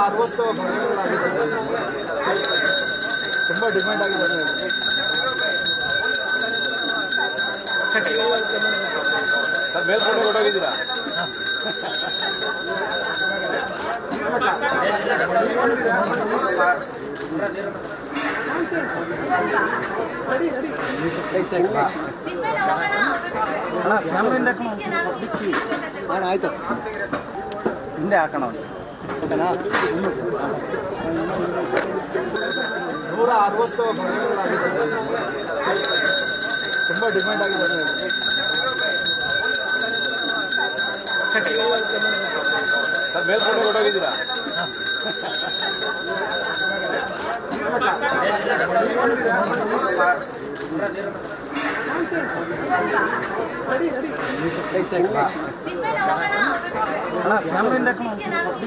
ಅರವತ್ತು ಮನೆಗಳಾಗಿದೆ ತುಂಬ ಡಿಮ್ಯಾಂಡ್ ಆಗಿದೆ ಸರ್ ಮೇಲ್ಕೊಂಡು ಹೊರಟೋಗಿದ್ದೀರಾ ಅಣ್ಣ ಕ್ಯಾಮ್ರಿಂದ ಅಣ್ಣ ಆಯ್ತು ಹಿಂದೆ ಹಾಕೋಣ ಒಂದು ನೂರ ಅರವತ್ತು ಮನೆಗಳಾಗಿದೆ ತುಂಬ ಡಿಮ್ಯಾಂಡ್ ಆಗಿದೆ ಮೇಲ್ಕೊಂಡು ಹೊರಟೋಗಿದ್ದೀರಾ ಅಣ್ಣ ಕ್ಯಾಮ್ರಿಂದ